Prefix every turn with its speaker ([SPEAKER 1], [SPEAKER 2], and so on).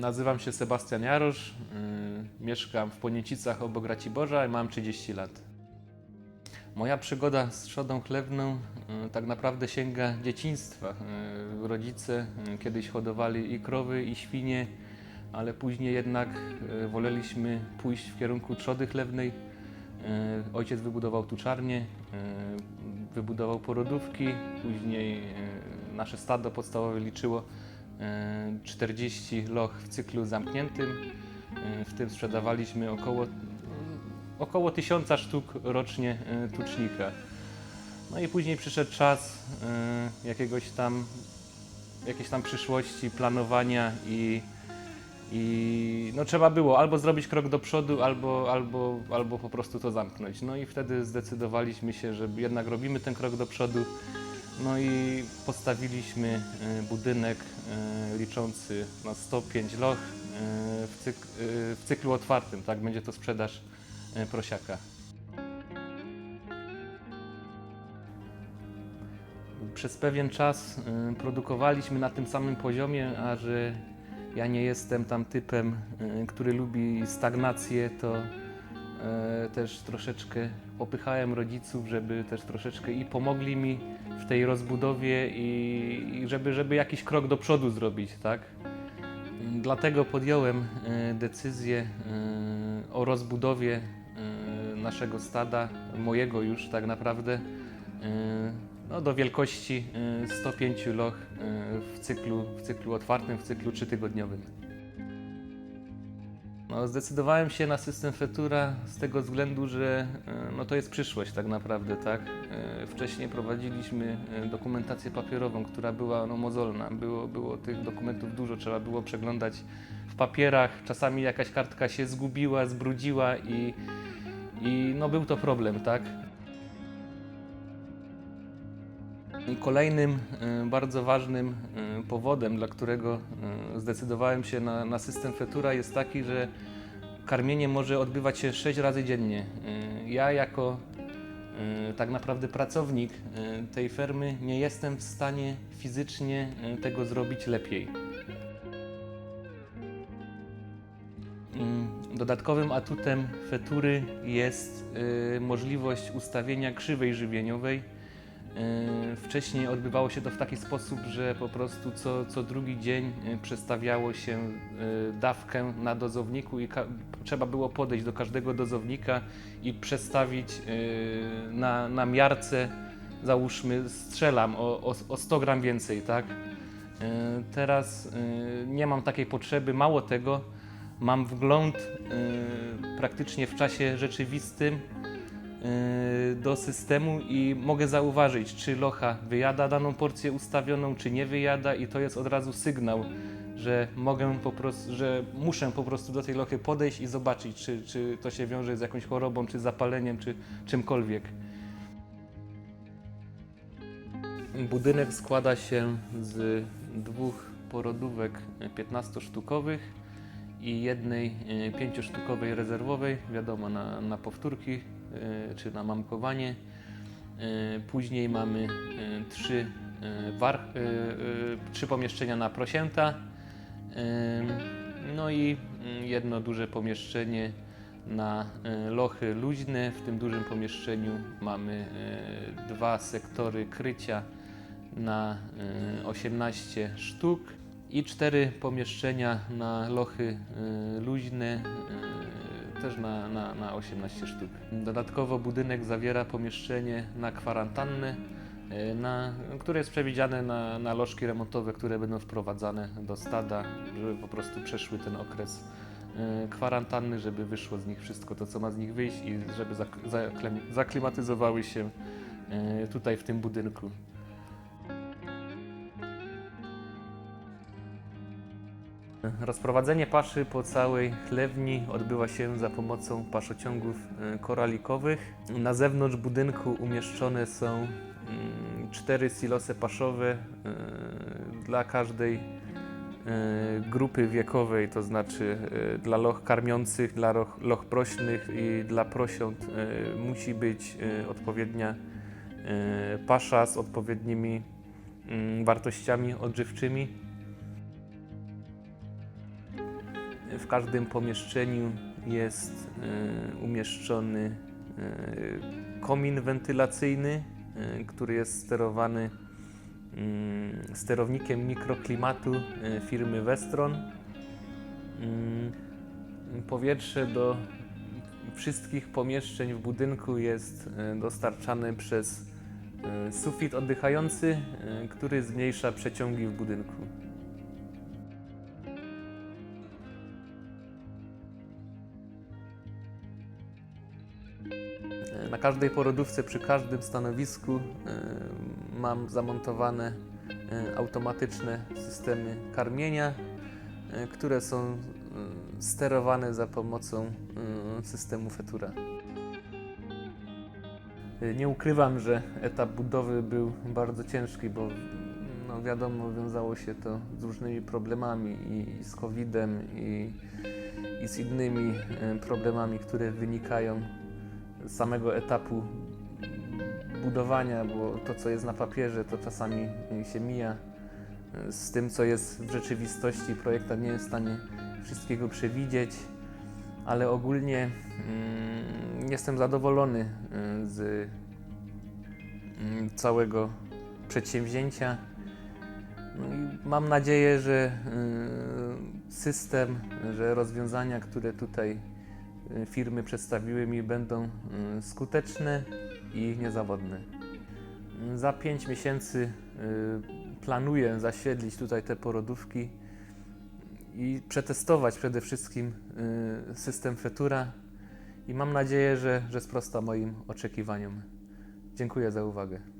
[SPEAKER 1] Nazywam się Sebastian Jarosz, y, mieszkam w Poniecicach obok Raciborza i mam 30 lat. Moja przygoda z trzodą chlewną y, tak naprawdę sięga dzieciństwa. Y, Rodzice kiedyś hodowali i krowy, i świnie, ale później jednak woleliśmy pójść w kierunku trzody chlewnej. Ojciec wybudował tuczarnię, y, wybudował porodówki, później nasze stado podstawowe liczyło 40 loch w cyklu zamkniętym. E, W tym sprzedawaliśmy około, około 1000 sztuk rocznie e, tucznika. No i później przyszedł czas e, jakiegoś tam, jakiejś tam przyszłości, planowania i, i no trzeba było albo zrobić krok do przodu, albo, albo, albo po prostu to zamknąć. No i wtedy zdecydowaliśmy się, że jednak robimy ten krok do przodu. No i postawiliśmy e, budynek e, liczący na 105 loch e, w, cyk, w cyklu otwartym, tak? Będzie to sprzedaż prosiaka. Przez pewien czas produkowaliśmy na tym samym poziomie, a że ja nie jestem tam typem, który lubi stagnację, to też troszeczkę popychałem rodziców, żeby też troszeczkę i pomogli mi w tej rozbudowie i, i żeby, żeby jakiś krok do przodu zrobić, tak? Dlatego podjąłem e, decyzję e, o rozbudowie e, naszego stada, mojego już tak naprawdę, e, no, do wielkości e, 105 loch e, w cyklu, w cyklu otwartym, w cyklu trzytygodniowym. No, zdecydowałem się na system Fetura z tego względu, że e, no, to jest przyszłość tak naprawdę, tak? E, Wcześniej prowadziliśmy e, dokumentację papierową, która była no, mozolna. Było, było tych dokumentów dużo, trzeba było przeglądać w papierach. Czasami jakaś kartka się zgubiła, zbrudziła i, i no, był to problem, tak? Kolejnym e, bardzo ważnym e, powodem, dla którego e, zdecydowałem się na, na system Fetura jest taki, że karmienie może odbywać się 6 razy dziennie. Ja jako tak naprawdę pracownik tej fermy nie jestem w stanie fizycznie tego zrobić lepiej. Dodatkowym atutem fetury jest możliwość ustawienia krzywej żywieniowej. E, Wcześniej odbywało się to w taki sposób, że po prostu co, co drugi dzień e, przestawiało się e, dawkę na dozowniku i trzeba było podejść do każdego dozownika i przestawić na, na miarce, załóżmy, strzelam o, o, o 100 gram więcej, tak? Teraz nie mam takiej potrzeby, mało tego, mam wgląd praktycznie w czasie rzeczywistym do systemu i mogę zauważyć, czy locha wyjada daną porcję ustawioną, czy nie wyjada i to jest od razu sygnał, że mogę po prostu, że muszę po prostu do tej lochy podejść i zobaczyć, czy, czy to się wiąże z jakąś chorobą, czy zapaleniem, czy czymkolwiek. Budynek składa się z dwóch porodówek 15-sztukowych i jednej 5-sztukowej rezerwowej, wiadomo, na, na powtórki e, czy na mamkowanie. E, Później mamy e, trzy, e, war, e, e, trzy pomieszczenia na prosięta, e, no i mm, jedno duże pomieszczenie na e, lochy luźne. W tym dużym pomieszczeniu mamy e, dwa sektory krycia na e, 18 sztuk i cztery pomieszczenia na lochy e, luźne e, też na, na, na 18 sztuk. Dodatkowo budynek zawiera pomieszczenie na kwarantannę, e, na, które jest przewidziane na, na lożki remontowe, które będą wprowadzane do stada, żeby po prostu przeszły ten okres e, kwarantanny, żeby wyszło z nich wszystko to, co ma z nich wyjść i żeby zaklimatyzowały się e, tutaj w tym budynku. Rozprowadzenie paszy po całej chlewni odbywa się za pomocą paszociągów e, koralikowych. Na zewnątrz budynku umieszczone są mm, cztery silosy paszowe e, dla każdej e, grupy wiekowej, to znaczy dla loch karmiących, dla loch, loch prośnych i dla prosiąt musi być odpowiednia pasza z odpowiednimi mm, wartościami odżywczymi. W każdym pomieszczeniu jest e, umieszczony e, komin wentylacyjny, e, który jest sterowany mm, sterownikiem mikroklimatu firmy Westron. Mm, Powietrze do wszystkich pomieszczeń w budynku jest dostarczane przez sufit oddychający, który zmniejsza przeciągi w budynku. Na każdej porodówce, przy każdym stanowisku e, mam zamontowane e, automatyczne systemy karmienia, e, które są e, sterowane za pomocą e, systemu Fetura. E, Nie ukrywam, że etap budowy był bardzo ciężki, bo no wiadomo, wiązało się to z różnymi problemami i z COVID-em, i, i z innymi e, problemami, które wynikają samego etapu budowania, bo to, co jest na papierze, to czasami się mija z tym, co jest w rzeczywistości. Projektant nie jest w stanie wszystkiego przewidzieć, ale ogólnie mm, jestem zadowolony e, z mm, całego przedsięwzięcia. No mam nadzieję, że y, system, że rozwiązania, które tutaj firmy przedstawiły mi, będą y, skuteczne i niezawodne. Y, Za 5 miesięcy y, planuję zaświetlić tutaj te porodówki i przetestować przede wszystkim y, system Fetura i mam nadzieję, że, że sprosta moim oczekiwaniom. Dziękuję za uwagę.